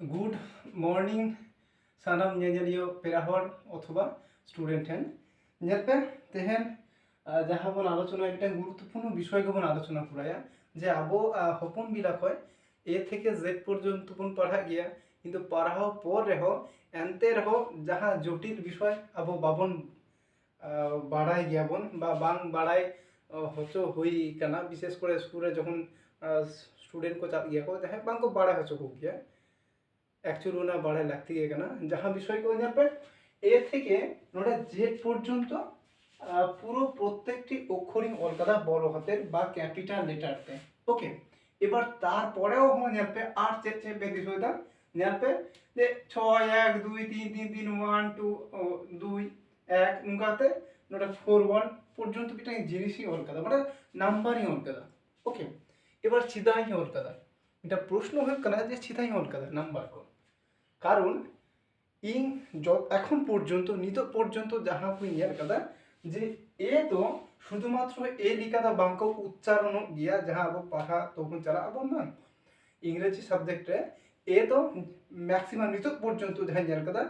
Good morning ᱥᱟᱱᱟᱢ ᱧᱮᱧᱮᱞᱤᱭᱟᱹ ᱯᱮᱲᱟ ᱦᱚᱲ ᱚᱛᱷᱚᱵᱟ ᱥᱴᱩᱰᱮᱱᱴ ᱴᱷᱮᱱ ᱧᱮᱞᱯᱮ ᱛᱮᱦᱮᱧ ᱡᱟᱦᱟᱸ ᱵᱚᱱ ᱟᱞᱳᱪᱚᱱᱟᱭᱟ ᱢᱤᱫᱴᱟᱝ ᱜᱩᱨᱩᱛᱛᱚᱯূর্ণ ᱵᱤᱥᱚᱭ ᱜᱮᱵᱚᱱ ᱟᱞᱳᱪᱚᱱᱟ ᱠᱚᱨᱟᱭᱟ ᱡᱮ ᱟᱵᱚ ᱦᱚᱯᱚᱱ ᱵᱤᱞᱟ ᱠᱷᱚᱱ এ থেকে জেড পর্যন্ত বন পড়া গিয়া কিন্তু পড়াও পর রেহো এনতে রেহো যাহা জটিল বিষয় আবো বাবন বাড়াই গিয়াবন বা বাং বাড়াই হচো হই কানা বিশেষ করে স্কুলে যখন স্টুডেন্ট কো চাপ গিয়া কো যাহে বাং কো বাড়াই হচো কো গিয়া অ্যাকচুয়ালি ওনা বাড়াই লাগতে গিয়ে কানা? যাহা বিষয় কো যাবে এ থেকে নোটা জেড পর্যন্ত পুরো প্রত্যেকটি অক্ষরিং অলকাদা বড় হাতের বা ক্যাপিটাল লেটারতে ওকে এবার তারপরেও হ্যাঁ নেপে আর চেক চেক বেদি হইতা নেপে যে ছয়, এক, দুই, তিন তিন তিন ওয়ান টু দুই, এক নগাতে নোটা ফোর ওয়ান পর্যন্ত এটা জিনিসই অলকাদা মানে নাম্বারই অলকাদা ওকে এবার ছিদাই অলকাদা এটা প্রশ্ন হয়ে কানা? যে ছিদাই অলকাদা নাম্বার কো কারণ ইং এখন পর্যন্ত নিত পর্যন্ত যাহা কুই হইয়া কথা যে এ তো শুধুমাত্র এ লিখাতা বাঙ্ক উচ্চারণ গিয়া যাহা আবো পাঠা তখন চালা আবো না ইংরেজি সাবজেক্টে এ তো ম্যাক্সিমাম নিত পর্যন্ত যাহা জাল কথা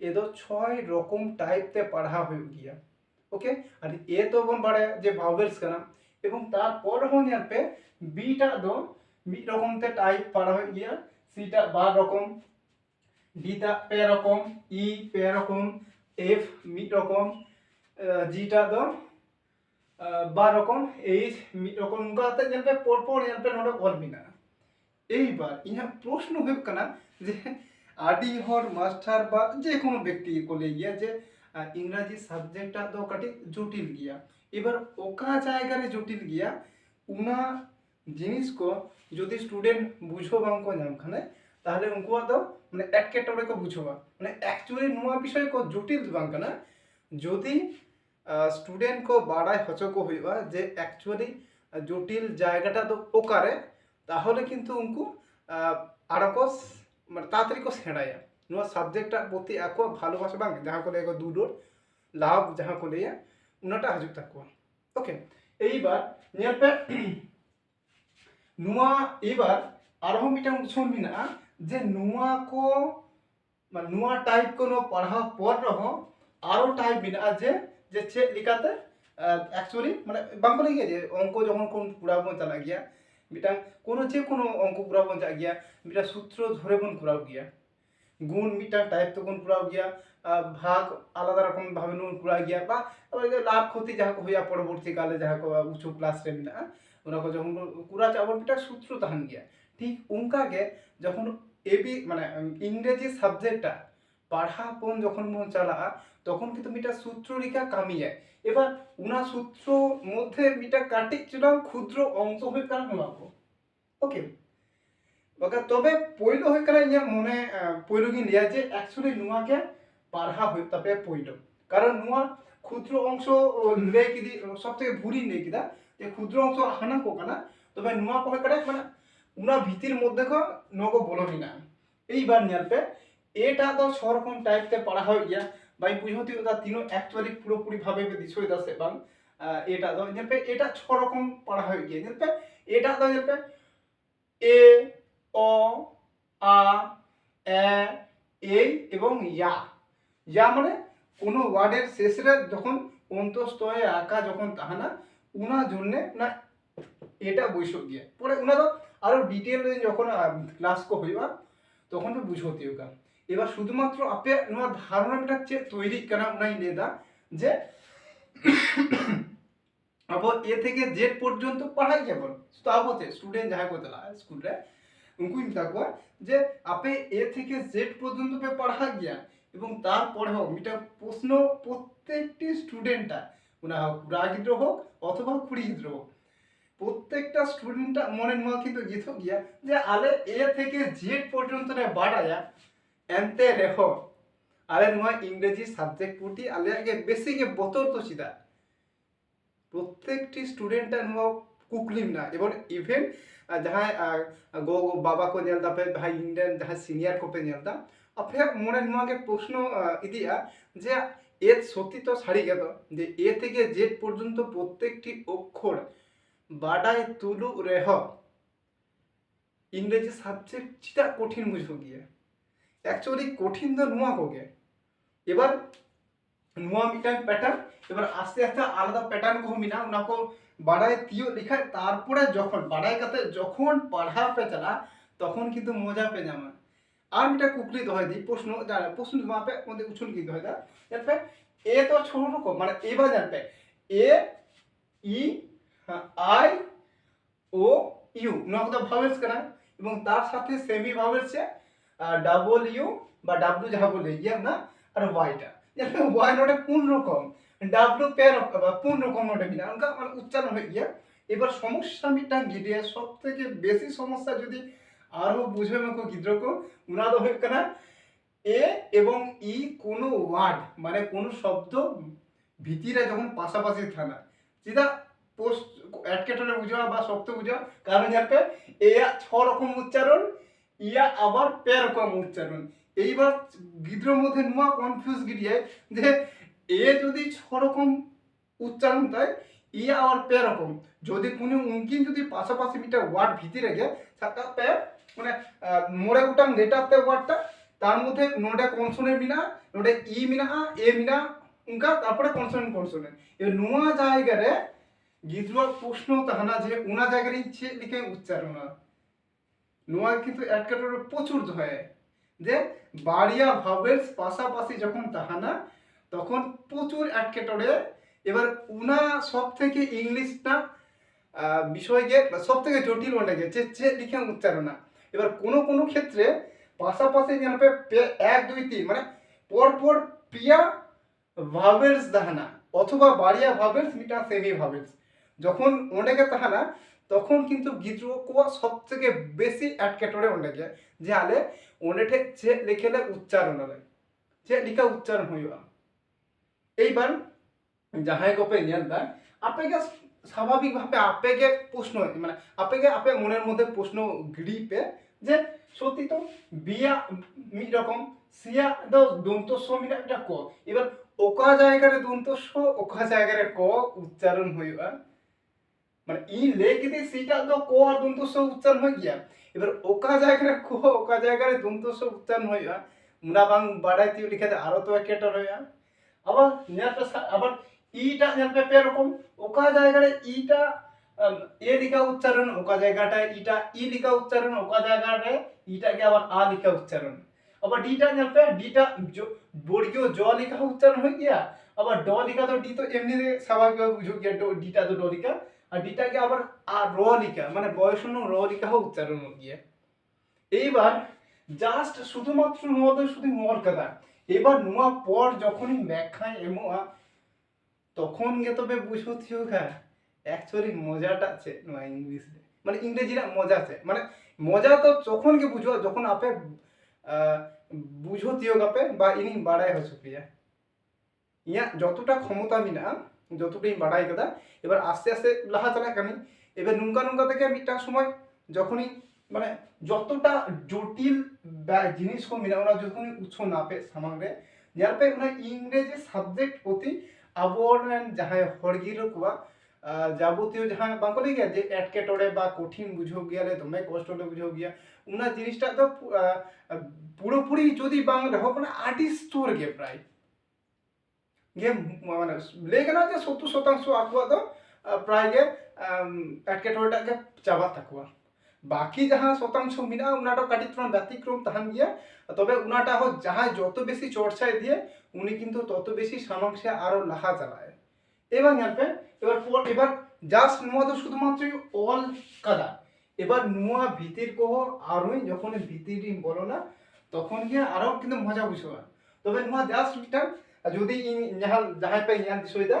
এ তো ছয় রকম টাইপতে পড়া হয়ে গিয়া। ওকে আর এ তো বোন বাড়ে যে ভাওয়েলস কানা? এবং তারপর হন পে, বিটা দো মিড রকমতে টাইপ পড়া হয়ে গিয়া, সিটা বার রকম ডিটা রকম ই রকম এফ রকম জিটা ᱫᱚ ᱵᱟᱨ ᱨᱚᱠᱚᱢ ᱮᱭᱤᱪ ᱢᱤᱫ ᱨᱚᱠᱚᱢ ᱱᱚᱝᱠᱟ ᱠᱟᱛᱮ ᱧᱮᱞ ᱯᱮ ᱯᱚᱨ ᱯᱚᱨ ᱧᱮᱞ ᱯᱮ ᱱᱚᱰᱮ ᱚᱞ ᱢᱮᱱᱟᱜᱼᱟ এইবার ইহার প্রশ্ন হয়ে কানা, যে আডি হর, মাস্টার বা যে কোনো ব্যক্তি কো লে গিয়া যে ইংরাজি সাবজেক্টটা দো কাটি জটিল গিয়া। এবার ওকা জায়গা রে জটিল গিয়া, উনা জিনিস কো যদি স্টুডেন্ট বুঝো বাং কো জাম খানে ᱛᱟᱦᱞᱮ ᱩᱱᱠᱩᱣᱟᱜ ᱫᱚ ᱢᱟᱱᱮ ᱮᱴᱠᱮᱴᱚᱬᱮ ᱠᱚ ᱵᱩᱡᱷᱟᱹᱣᱟ ᱢᱟᱱᱮ ᱮᱠᱪᱩᱭᱮᱞᱤ ᱱᱚᱣᱟ ᱵᱤᱥᱚᱭ ᱠᱚ ᱡᱚᱴᱤᱞ ᱫᱚ ᱵᱟᱝ ᱠᱟᱱᱟ ᱡᱩᱫᱤ ᱥᱴᱩᱰᱮᱱᱴ ᱠᱚ ᱵᱟᱲᱟᱭ ᱦᱚᱪᱚ ᱠᱚ ᱦᱩᱭᱩᱜᱼᱟ ᱡᱮ ᱮᱠᱪᱩᱭᱮᱞᱤ জটিল জায়গাটা তো ওকারে তাহলে কিন্তু উনকু আরকো মানে তাড়াতাড়ি কো সেড়ায়া নোয়া সাবজেক্টটা প্রতি আকো ভালোবাসা বাং যাহা কো লেগো দুডোর লাভ যাহা কো লেয়া উনাটা হাজুক তাকো ওকে এইবার নেলপে নুয়া এবার আরও মিটাং ছন মিনা ᱡᱮ ᱱᱚᱣᱟ ᱠᱚ ᱱᱚᱣᱟ ᱴᱟᱭᱤᱯ ᱠᱚ ᱱᱚᱣᱟ ᱯᱟᱲᱦᱟᱣ ᱯᱚᱨ ᱨᱮᱦᱚᱸ আরও টাইপ মেনাᱜᱼᱟ ᱡᱮ ᱡᱮ ᱪᱮᱫ ᱞᱮᱠᱟᱛᱮ ᱮᱠᱪᱩᱭᱮᱞᱤ ᱢᱟᱱᱮ ᱵᱟᱝ ᱠᱚ ᱞᱟᱹᱭ ᱜᱮᱭᱟ ᱡᱮ ᱚᱝᱠᱚ ᱡᱚᱠᱷᱚᱱ ᱠᱚ ᱠᱚᱨᱟᱣ ᱵᱚᱱ ᱪᱟᱞᱟᱜ ᱜᱮᱭᱟ ᱢᱤᱫᱴᱟᱝ কোনো যে কোনো অঙ্ক পুরা বন যায় গিয়া, মিটা সূত্র ধরে বন করাও গিয়া, গুণ মিটা টাইপ তো কোন করাও গিয়া ভাগ আলাদা রকম ভাবে নুন করাও গিয়া, বা লাভ ক্ষতি যা হইয়া পরবর্তী কালে যা উচ্চ ক্লাস রে মিনা ওনাকে যখন করা চাবল মিটা সূত্র তাহান গিয়া, ঠিক উনকাগে যখন এবি মানে ইংরেজি সাবজেক্টটা পাড়হাপন যখন মন চালা, তখন কিন্তু মিটা সূত্ররেখা কামি যায়। এবার উনা সূত্র মধ্যে মিটা কাটি চুলাম ক্ষুদ্র অংশ হয়ে কারণ হলাবো ওকে ওকে, তবে পইল হয়ে কারণ ইয়া মনে পইল কি লিয়া যে অ্যাকচুয়ালি নুয়াকে পাড়হা হয়ে তবে পইল কারণ নুয়া ক্ষুদ্র অংশ লে কিদি সব থেকে ভুরি নেই কিদা যে ক্ষুদ্র অংশ হানা কোকানা, তবে নুয়া কোহে কাটা মানে ઉના ભીતિર મધ્યકો નોગો બોલોવિના না। এইবার নেলপে এটা তো সরকম টাইপতে পড়া হয় গিয়া, বাই বুঝতি ওটা তিনো অ্যাকচুয়ালি পুরোপুরি ভাবে দিছই দাসে বাং এটা তো নেলপে এটা ছরকম পড়া হয় গিয়া। নেলপে এটা তো নেলপে এ, অ, আ, এ এই এবং ইয়া। ইয়া মানে কোনো ওয়ার্ডের শেষে যখন অন্তস্তয়ে আঁকা যখন তাহানা উনা জন্যে না এটা বৈষক গিয়া। পরে উনা তো আরও ডিটেল যখন ক্লাস কো হইবা, তখন তো বুঝতে হোগা এবার শুধুমাত্র আপে নোয়া ধারণাটা চেয়ে তৈরি কানা উনাই লেদা যে আবো এ থেকে জেড পর্যন্ত পড়াই কেবল? তো আবোতে স্টুডেন্ট যাহা করতে স্কুল রে উনকুই মিতা কো যে আপে এ থেকে জেড পর্যন্ত পে পড়া গিয়া, এবং তারপরে হোক, মিটা প্রশ্ন প্রত্যেকটি স্টুডেন্টটা উনা হোক কুড়া গিদ্র হোক, অথবা কুড়ি গিদ্র হোক প্রত্যেকটা স্টুডেন্টটা মনের মা কিন্তু গীত গিয়া যে আলে এ থেকে জেড পর্যন্ত বাড়ায়া এনতে রেহ আলে নয় ইংরেজি সাবজেক্ট পুটি আলে আগে বেশি গে বতর তো চিদা প্রত্যেকটি স্টুডেন্টটা নো কুকলিম না। এবং ইভেন যাহাই গো গো, বাবা কো নেলদা পে ভাই ইন্ডিয়ান যাহাই সিনিয়র কো পে নেলদা আপে মনে নোয়াকে প্রশ্ন ইদিয়া যে এ সত্যি তো সারি গেত যে এ থেকে জেড পর্যন্ত প্রত্যেকটি অক্ষর বাডাই তুলু রেহ ইংরেজি সাবজেক্ট চিটা কঠিন বুঝো গিয়ে ᱮᱠᱪᱩᱭᱮᱞᱤ ᱠᱚᱴᱷᱤᱱ ᱫᱚ ᱱᱚᱣᱟ ᱠᱚᱜᱮ এবার ᱱᱚᱣᱟ ᱢᱤᱫᱴᱟᱝ প্যাটার্ন এবার আস্তে আস্তে আলাদা প্যাটার্ন কো মেনা ওনা কো বাড়ায় তিও লেখায় তারপরে যখন বাড়াই কাতে যখন পড়া পে চালা তখন কিন্তু মজা পে জামা আর মিটা কুকলি দহয় দি প্রশ্ন জানা প্রশ্ন মা পে মধ্যে উছুন কি দহয় দা এরপে এ তো ছোট রকম মানে এবার জানবে A E I O U তো ভাওয়েলস কানা? এবং তার সাথে সেমি ভাওয়েলস ডাবল ইউ বা ডাব্লিউ যাহা বলে ইয়ে না? আর ওয়াইটা ওয়াই নোটে কোন রকম, ডাব্লিউ পে বা কোন রকম নোটে বিনা অনকা মানে উচ্চারণ হয়ে গিয়া, এবার সমস্যা মিটাং গিডিয়া সব থেকে বেশি সমস্যা যদি আরও বুঝবে মকো গিদ্রকো উনা দো হয়ে কানা? এ এবং ই কোনো ওয়ার্ড মানে কোনো শব্দ ভিতিরে যখন পাশাপাশি থানা। চিদা পোস্ট অ্যাডকেটনে বুঝা বা শক্ত বুঝা কারণ যাতে এ ছ রকম উচ্চারণ ইয়া আবার পে রকম উচ্চারণ। এইবার গিদ্রর মধ্যে নোয়া কনফিউজ গিয়ে যে এ যদি ছ রকম উচ্চারণ তাই ইয়া আবার পে রকম। যদি কোনো উনকিন যদি পাশাপাশি মিটা ওয়ার্ড ভিতরে রেখে তাতে মানে আহ, মোড়ে গোটাং লেটারতে ওয়ার্ডটা তার মধ্যে নোটে কনসোনেন্ট মিনা নোটে ই মিনা এ মিনা উনকা তারপরে কনসোনেন্ট কনসোনেন্ট এবার নোয়া জায়গারে গিদ্রর প্রশ্ন তাহানা যে ওনা জায়গায় ইচ্ছে লিখে উচ্চারণা। নোয়া কিন্তু এটকাটরে প্রচুর হয় যে বাড়িয়া ভাবেলস পাশাপাশি যখন তাহানা, তখন প্রচুর অ্যাডকেটরে এবার উনা সব থেকে ইংলিশটা বিষয়কে সব থেকে জটিল ওটাকে যে যে লিখে উচ্চারণা। এবার কোনো কোনো ক্ষেত্রে পাশাপাশি পে- এক, দুই, তিন মানে পর পর পিয়া ভাবেলস দাহানা অথবা বাড়িয়া ভাবেলস মিটা সেমি ভাবেলস যখন ওটাকে তাহানা তখন কিন্তু গিদ্র কোয়া সব থেকে বেশি অ্যাডকেটরে ওটাকে যে আলে ওনেঠে যে লিখেলে উচ্চারণ হবে, যে লিখা উচ্চারণ হইবা। এইবার যাহাই গোপে নিয়ন্তা আপেকে স্বাভাবিকভাবে আপেকে প্রশ্ন মানে আপেকে আপে মনের মধ্যে প্রশ্ন গিড়িপে যে সত্যি তো বিয়া মিড রকম, সিয়া দো দন্তস্ব মিনা এটা ক। এবার ওকা জায়গারে দন্তস্ব ওকা জায়গারে ক উচ্চারণ হইবা। মানে ই লেখিতে সিটা তো ক আর দন্তস্ব উচ্চারণ হয়ে গিয়া। এবার ওকা জায়গারে ক, ওকা জায়গারে দন্তস্ব উচ্চারণ হইবা মুনা বাং বাড়াই তিউ লিখাতে আরও তো একটা হইবা আবার নেলপে আবার ইটা নেলপে পে রকম ওকা জায়গায় ইটা এ লিখা উচ্চারণ, ওকা জায়গাটায় ইটা, ই লিখা উচ্চারণ, ওকা জায়গাটায় ইটাকে আবার আ লিখা উচ্চারণ। আবার ডিটা নেলপে ডিটা বর্গীয় জ লিখা উচ্চারণ হয়ে গিয়া, আবার ড লিখা তো ডি তো এমনি স্বাভাবিকভাবে বুঝো গিয়া ডিটা তো ড লিখা আর ডিটাকে আবার আর র মানে বয়সন র লিখা উচ্চারণ হয়ে গিয়া। এইবার জাস্ট শুধুমাত্র নোয়াদের শুধু মর কথা এবার নোয়া পর যখনই ব্যাখ্যায় এমোয়া তখন গে তবে বুঝো থিও খা। অ্যাকচুয়ালি মজাটা আছে নোয়া ইংলিশে। মানে ইংরেজিরা মজা আছে। মানে মজা তো তখন গে বুঝো যখন আপে আহ, বুঝো থিও গাপে বা ইনি বাড়াই হচ্ছে ইয়া যতটা ক্ষমতা মিনা ইনি বাড়াই কাদা এবার আস্তে লাহা চালাক আমি। এবার নুঙ্কা নুঙ্কা থেকে মিটার সময় যখনই মানে যতটা জটিল জিনিস কো মিনা, ওরা যখনই উৎস না পে সামাংরে যার পে ওনা ইংরেজি সাবজেক্ট প্রতি আবরণ যাহাই হড়গির কোয়া যাবতীয় যাহা বাঙ্কো গিয়া, যে এটকেটরে বা কঠিন বুঝো গিয়ালে দমে কষ্ট বুঝো গিয়া ওনা জিনিসটা তো পুরোপুরি যদি বাং রেহ মানে আর্টিস্টর গে প্রায়। গে মানে লেই গানা যে সত্তর শতাংশ আকুয়া তো আহ, প্রায় গে চাবা থাকুয়া বাকি যাহা শতাংশ মিনা উনাটা কাটিত্রম ব্যতিক্রম তাহান গিয়া তবে উনাটা হোক যাহাই যত বেশি চর্চায় দিয়ে উনি কিন্তু তত বেশি সামাংসে আরও লাহা চালায় এবার জানবে এবার এবার জাস্ট নোয়া তো শুধুমাত্রই অল কাদা এবার নোয়া ভিতির কহ আরোই যখন ভিতির বলো না তখন গিয়ে আরও কিন্তু মজা বুঝবা। তবে নোয়া জাস্ট মিটার যদি ইন- যাহা যাহাই পাই ইয়ান দিশইদা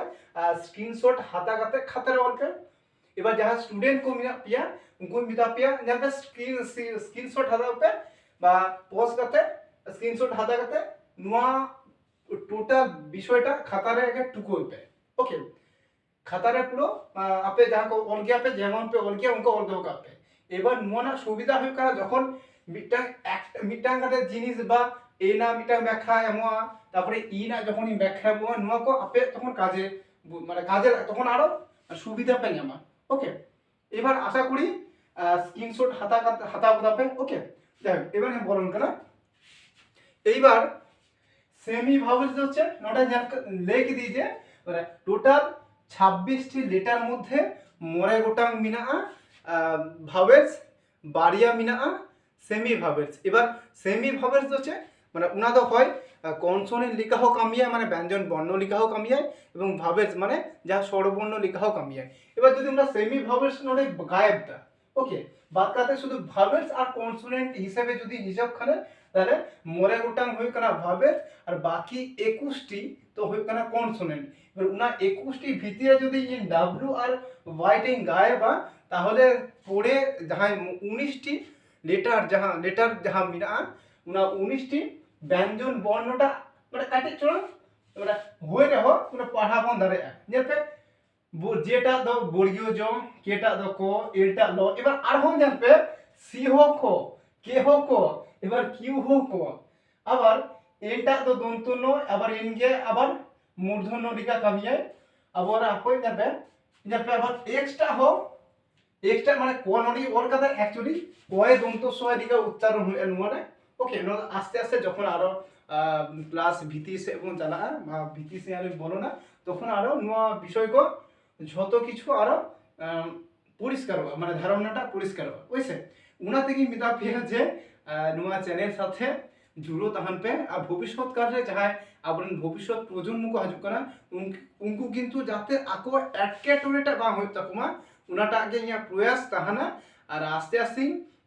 স্ক্রিনশট হাতা কাতে খাতারে অল্পে এবার যাহা স্টুডেন্ট কো মিনা পিয়া उनको मिता पिया यहाँ पे स्क्रीन स्क्रीनशॉट हदा पे বা পজ কাতে স্ক্রিনশট হাতা কাতে নোয়া টোটাল বিষয়টা খাতারে আগে টুকু হইবে ওকে খাতারে পুরো আহ, আপে যাহা কো অলগিয়া পে যেমন পে অলগিয়া উনকো অলগিয়া কাপে এবার নোয়া না সুবিধা হই কারা যখন মিটাং এক মিটাং কাতে জিনিস বা মিটাং ব্যাখ্যা এমোয়া তারপরে ই না যখন ই ব্যাখ্যা এমোয়া নোয়া কো আপে তখন কাজে মানে কাজে তখন আরও সুবিধা পাই আমা ওকে এবার আশা করি স্ক্রিনশট হাতা হাতা উদাপে ওকে দেখ এবার আমি বলুন কেন এইবার সেমি ভাবেলস হচ্ছে নটা লেখ যে মানে টোটাল ছাব্বিশটি লেটার মধ্যে মরে গোটাং মিনাআ ভাবেলস বাড়িয়া মিনাআ সেমি ভাবেলস এবার সেমি ভাবেলস হচ্ছে মানে উনা তো হয় কনসোনেন্ট লেখা হোক কামিয়ায় মানে ব্যঞ্জন বর্ণ লেখা হোক কামিয়ায় এবং ভাবেলস মানে যা স্বরবর্ণ লেখা হোক কামিয়ায় এবার যদি আমরা সেমি ভাবেলস নোটে গায়েবটা ওকে বাদ কাতে শুধু ভাবেলস আর কনসোনেন্ট হিসেবে যদি হিসাব খানে, তাহলে মরে গোটাং হয়ে কানা ভাবেলস আর বাকি একুশটি তো হয়ে কানা কনসোনেন্ট এবার উনা একুশটি ভিতরে যদি ইন ডাব্লু আর ওয়াইটিং গায়েবা তাহলে পড়ে যাহাই উনিশটি লেটার যাহা লেটার যাহা মিনা উনা উনিশটি ব্যঞ্জন বর্ণটা মানে কাটে, চলো। মানে হয়ে রেহ মানে পাঠাবন দাঁড়ায় যেতে যেটা দ বর্গীয় জ, কেটা দ ক, এলটা ল। এবার আর আরহন জানবে সি হো খ, কে হো ক, এবার কিউ হো ক। আবার এনটা দ দন্ত আবার এন গে, আবার মূর্ধন্য রিকা কামিয়ে, আবার আপই যাবে যাবে আবার এক্সটা হো এক্সটা মানে ক নডি ওর কথা অ্যাকচুয়ালি কয়ে দন্ত সয় দিকে উচ্চারণ হয়ে মানে ওকে আস্তে আস্তে যখন আরও ক্লাস ভিত্তি এবং চালা বা ভিত্তি সে আর বলো না, তখন আরও নয়া বিষয় কো যত কিছু আরও পরিষ্কার মানে ধারণাটা পরিষ্কার বুঝছে? উনা থেকে মিতা পেয়ে যে নয়া চ্যানেল সাথে জুড়ো তাহান পে, আর ভবিষ্যৎ কালে যাহাই আবরেন ভবিষ্যৎ প্রজন্ম হাজুক কানা উনক- কিন্তু যাতে আকো এটকেটরেটা বাং হই তাকুমা উনাটা আগে ইয়া প্রয়াস তাহানা, আর আস্তে আস্তে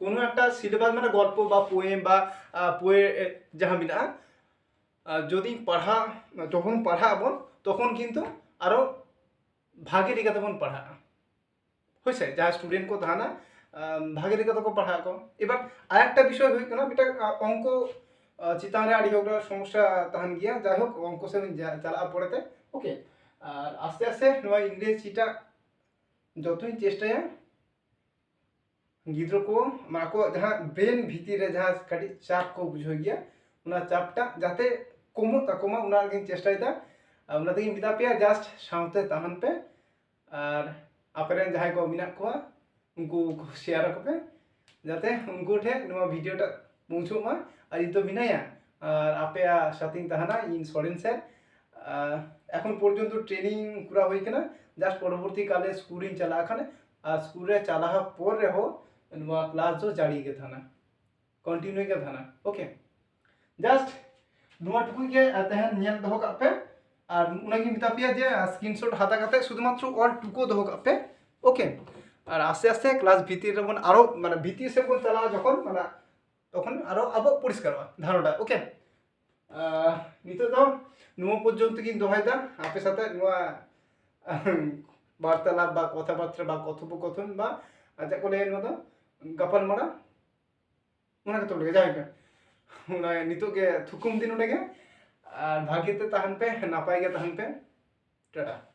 কোনো একটা সিলেবাস মানে গল্প বা পোয়েম বা পোয়ে যাহা মিনা আহ, যদি পড়া যখন পড়াবো তখন কিন্তু আরও ভাগে দিকে তখন পড়া। হয়েছে যাহা স্টুডেন্ট কো ধানা ভাগে দিকে তখন পড়া কো এবার আরেকটা বিষয় হয়ে কেন এটা অঙ্ক চিতান আড়ি ওগুলো সমস্যা তাহান গিয়া যাই হোক অঙ্ক সে চালা পড়েতে ওকে। আর আস্তে আস্তে নয় ইংরেজিটা যতই চেষ্টায় ᱜᱤᱫᱽᱨᱟᱹ ᱠᱚ ᱟᱠᱚᱣᱟᱜ ᱡᱟᱦᱟᱸ ᱵᱨᱮᱱ ᱵᱷᱤᱛᱤᱨ ᱨᱮ ᱡᱟᱦᱟᱸ ᱠᱟᱹᱴᱤᱡ ᱪᱟᱯ ᱠᱚ ᱵᱩᱡᱷᱟᱹᱣ ᱜᱮᱭᱟ ᱚᱱᱟ ᱡᱟᱛᱮ ᱠᱚᱢᱚᱜ ᱛᱟᱠᱚ ᱢᱟ ᱚᱱᱟ ᱪᱮᱥᱴᱟᱭᱮᱫᱟ ᱟᱨ ᱢᱮᱛᱟ ᱯᱮᱭᱟ ᱡᱟᱥᱴ ᱥᱟᱶᱛᱮ ᱛᱟᱦᱮᱱ ᱯᱮ ᱟᱨ ᱟᱯᱮᱨᱮᱱ ᱡᱟᱦᱟᱸᱭ ᱠᱚ ᱢᱮᱱᱟᱜ ᱠᱚᱣᱟ ᱩᱱᱠᱩ নোয়া ক্লাস जो जारी के थाना कंटिन्यू के थाना ओके जस्ट নোয়া টুকুই কে তেহেন নিয়ম দহ কাপে আর উনাকে মিতা পিয়া যে স্ক্রিনশট হাতা কাতে শুধুমাত্র অল টুকো দহ কাপে ওকে আর আস্তে আস্তে ক্লাস ভিত্তি যখন আরো মানে ভিত্তি সে কোন চালা যখন মানে তখন আরো আবো পরিষ্কার হয় ধারণাটা ওকে নিতে তো নোয়া পর্যন্ত কিন্তু দহাই দা আপের সাথে নোয়া বার্তালাপ বা কথাবার্তা বা কথোপকথন বা যা করে এর মতো गपलम तो नित थुकुम दिन तहन पे नपाय पे। टाटा।